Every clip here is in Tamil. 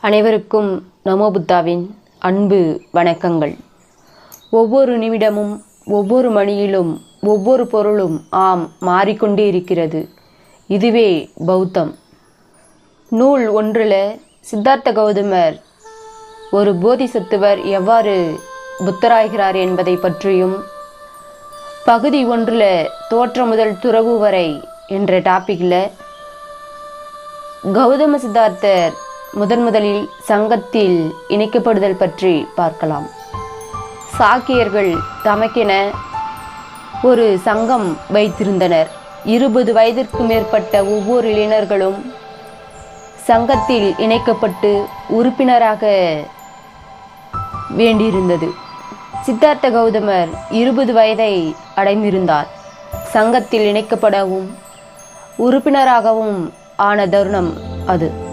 அனைவருக்கும் நமோபுத்தாவின் அன்பு வணக்கங்கள். ஒவ்வொரு நிமிடமும் ஒவ்வொரு மணியிலும் ஒவ்வொரு பொருளும் ஆம் மாறிக்கொண்டே இருக்கிறது. இதுவே பௌத்தம். நூல் ஒன்றில் சித்தார்த்த கௌதமர் ஒரு போதிசத்துவர் எவ்வாறு புத்தராகிறார் என்பதை பற்றியும் பகுதி ஒன்றில் தோற்றம் முதல் துறவு வரை என்ற டாப்பிக்கில் கௌதம சித்தார்த்தர் முதன் முதலில் சங்கத்தில் இணைக்கப்படுதல் பற்றி பார்க்கலாம். சாக்கியர்கள் தமக்கென ஒரு சங்கம் வைத்திருந்தனர். இருபது வயதிற்கு மேற்பட்ட ஒவ்வொரு இளைஞர்களும் சங்கத்தில் இணைக்கப்பட்டு உறுப்பினராக வேண்டியிருந்தது. சித்தார்த்த கௌதமர் இருபது வயதை அடைந்திருந்தார். சங்கத்தில் இணைக்கப்படவும் உறுப்பினராகவும் ஆன தருணம் அது.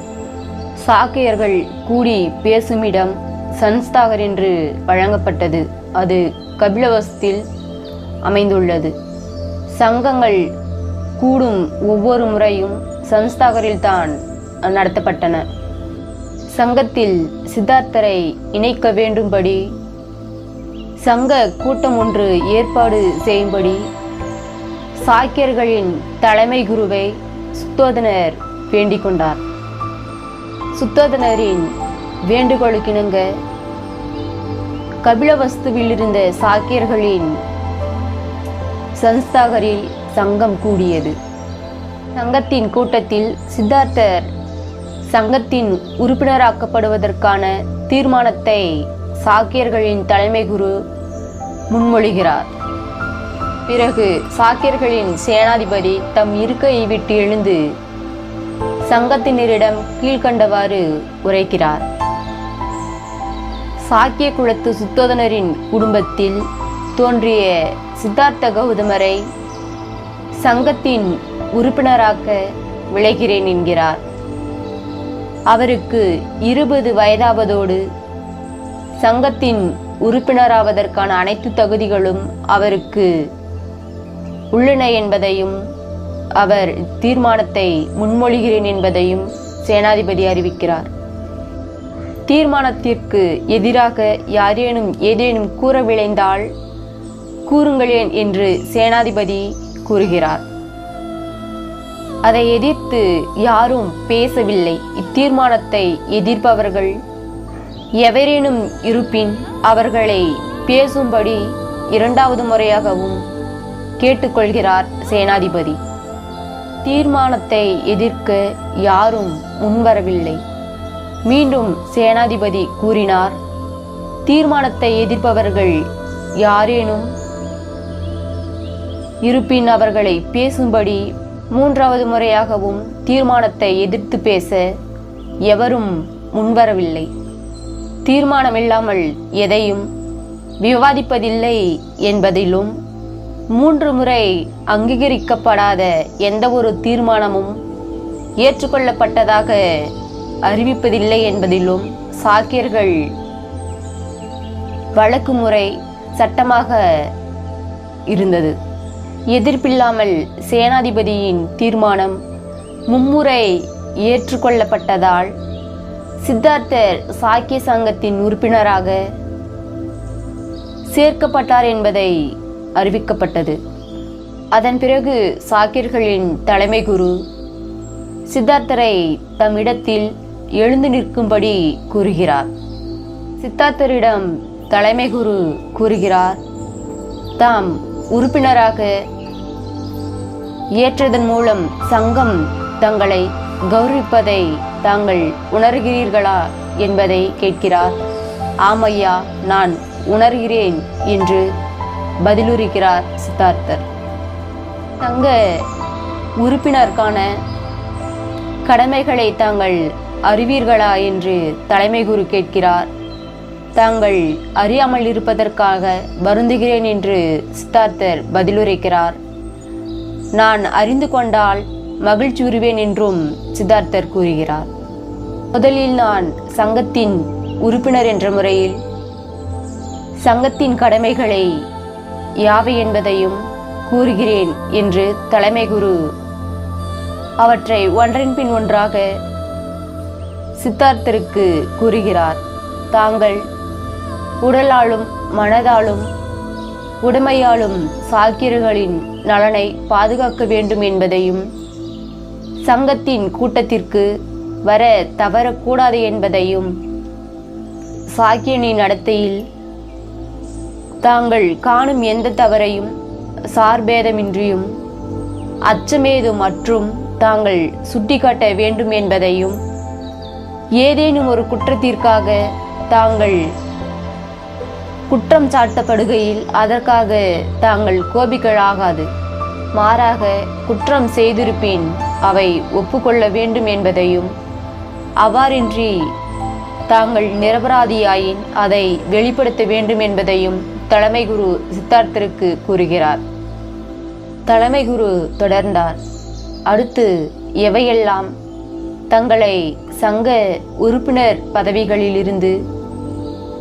சாக்கியர்கள் கூடி பேசுமிடம் சன்ஸ்தாகர் என்று வழங்கப்பட்டது. அது கபிலவசத்தில் அமைந்துள்ளது. சங்கங்கள் கூடும் ஒவ்வொரு முறையும் சன்ஸ்தாகரில்தான் நடத்தப்பட்டன. சங்கத்தில் சித்தார்த்தரை இணைக்க வேண்டும்படி சங்க கூட்டம் ஒன்று ஏற்பாடு செய்யும்படி சாக்கியர்களின் தலைமை குருவை சுத்தோதனர் வேண்டிக் கொண்டார் சுத்தோதனரின் வேண்டுகோளுக்கிணங்க கபிலவஸ்துவில் இருந்த சாக்கியர்களின் சன்ஸ்தாகரில் சங்கம் கூடியது. சங்கத்தின் கூட்டத்தில் சித்தார்த்தர் சங்கத்தின் உறுப்பினராக்கப்படுவதற்கான தீர்மானத்தை சாக்கியர்களின் தலைமை குரு முன்மொழிகிறார். பிறகு சாக்கியர்களின் சேனாதிபதி தம் இருக்கையை விட்டு எழுந்து சங்கத்தினரிடம் கீழ்கண்டவாறு உரைக்கிறார். சாக்கிய குலத்து சுத்தோதனரின் குடும்பத்தில் தோன்றிய சித்தார்த்த கௌதமரை சங்கத்தின் உறுப்பினராக்க விளைகிறேன் என்கிறார். அவருக்கு இருபது வயதாவதோடு சங்கத்தின் உறுப்பினராவதற்கான அனைத்து தகுதிகளும் அவருக்கு உள்ளன என்பதையும் அவர் தீர்மானத்தை முன்மொழிகிறேன் என்பதையும் சேனாதிபதி அறிவிக்கிறார். தீர்மானத்திற்கு எதிராக யாரேனும் ஏதேனும் கூற விளைந்தால் கூறுங்களேன் என்று சேனாதிபதி கூறுகிறார். அதை எதிர்த்து யாரும் பேசவில்லை. இத்தீர்மானத்தை எதிர்ப்பவர்கள் எவரேனும் இருப்பின் அவர்களை பேசும்படி இரண்டாவது முறையாகவும் கேட்டுக்கொள்கிறார் சேனாதிபதி. தீர்மானத்தை எதிர்க்க யாரும் முன்வரவில்லை. மீண்டும் சேனாதிபதி கூறினார் தீர்மானத்தை எதிர்ப்பவர்கள் யாரேனும்? இருப்பின் அவர்களை பேசும்படி மூன்றாவது முறையாகவும் தீர்மானத்தை எதிர்த்து பேச எவரும் முன்வரவில்லை. தீர்மானமில்லாமல் எதையும் விவாதிப்பதில்லை என்பதிலும் மூன்று முறை அங்கீகரிக்கப்படாத எந்த ஒரு தீர்மானமும் ஏற்றுக்கொள்ளப்பட்டதாக அறிவிப்பதில்லை என்பதிலும் சாக்கியர்கள் வழக்கு முறை சட்டமாக இருந்தது. எதிர்ப்பில்லாமல் சேனாதிபதியின் தீர்மானம் மும்முறை ஏற்றுக்கொள்ளப்பட்டதால் சித்தார்த்தர் சாக்கிய சங்கத்தின் உறுப்பினராக சேர்க்கப்பட்டார் என்பதை அறிவிக்கப்பட்டது. அதன் பிறகு சாக்கியர்களின் தலைமை குரு சித்தார்த்தரை தம்மிடத்தில் எழுந்து நிற்கும்படி கூறுகிறார். சித்தார்த்தரிடம் தலைமை குரு கூறுகிறார் தாம் உறுப்பினராக ஏற்றதன் மூலம் சங்கம் தங்களை கௌரவிப்பதை தாங்கள் உணர்கிறீர்களா? என்பதை கேட்கிறார். ஆமையா நான் உணர்கிறேன் என்று பதிலுரிக்கிறார் சித்தார்த்தர். தங்க உறுப்பினருக்கான கடமைகளை தாங்கள் அறிவீர்களா என்று தலைமை குரு கேட்கிறார். தாங்கள் அறியாமல் இருப்பதற்காக வருந்துகிறேன் என்று சித்தார்த்தர் பதிலுரைக்கிறார். நான் அறிந்து கொண்டால் மகிழ்ச்சி உருவேன் என்றும் சித்தார்த்தர் கூறுகிறார். முதலில் நான் சங்கத்தின் உறுப்பினர் என்ற முறையில் சங்கத்தின் கடமைகளை யாவை என்பதையும் கூறுகிறேன் என்று தலைமை குரு. அவற்றை ஒன்றன் பின் ஒன்றாக சித்தார்த்தருக்கு கூறுகிறார். தாங்கள் உடலாலும் மனதாலும் உடைமையாலும் சாக்கியர்களின் நலனை பாதுகாக்க வேண்டும் என்பதையும் சங்கத்தின் கூட்டத்திற்கு வர தவறக்கூடாது என்பதையும் சாக்கியனின் நடத்தையில் தாங்கள் காணும் எந்த தவறையும் சார்பேதமின்றியும் அச்சமேது மற்றும் தாங்கள் சுட்டிக்காட்ட வேண்டும் என்பதையும் ஏதேனும் ஒரு குற்றத்திற்காக தாங்கள் குற்றம் சாட்டப்படுகையில் அதற்காக தாங்கள் கோபிக்கலாகாது மாறாக குற்றம் செய்திருப்பின் அவை ஒப்புக்கொள்ள வேண்டும் என்பதையும் அவ்வாறின்றி தாங்கள் நிரபராதியாயின் அதை வெளிப்படுத்த வேண்டும் என்பதையும் தலைமை குரு சித்தார்த்தருக்கு கூறுகிறார். தலைமை குரு தொடர்ந்தார். அடுத்து எவையெல்லாம் தங்களை சங்க உறுப்பினர் பதவிகளிலிருந்து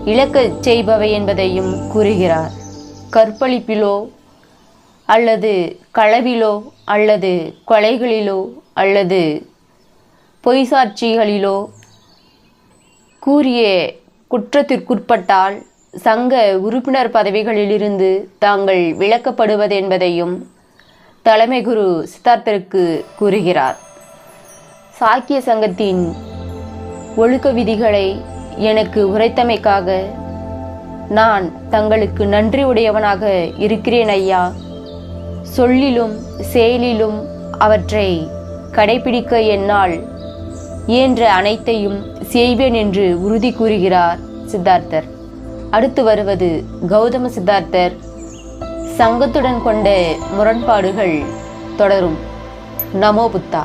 இழக்கச் செய்பவை என்பதையும் கூறுகிறார். கற்பழிப்பிலோ அல்லது களவிலோ அல்லது கொலைகளிலோ அல்லது பொய்சாட்சிகளிலோ கூறிய குற்றத்திற்குட்பட்டால் சங்க உறுப்பினர் பதவிகளிலிருந்து தாங்கள் விலக்கப்படுவது என்பதையும் தலைமை குரு சித்தார்த்தருக்கு கூறுகிறார். சாக்கிய சங்கத்தின் ஒழுக்க விதிகளை எனக்கு உரைத்தமைக்காக நான் தங்களுக்கு நன்றி உடையவனாக இருக்கிறேன் ஐயா. சொல்லிலும் செயலிலும் அவற்றை கடைபிடிக்க என்னால் இயன்ற அனைத்தையும் செய்வேன் என்று உறுதி கூறுகிறார் சித்தார்த்தர். அடுத்து வருவது கௌதம சித்தார்த்தர். சங்கத்துடன் கொண்ட முரண்பாடுகள் தொடரும். நமோ புத்தா.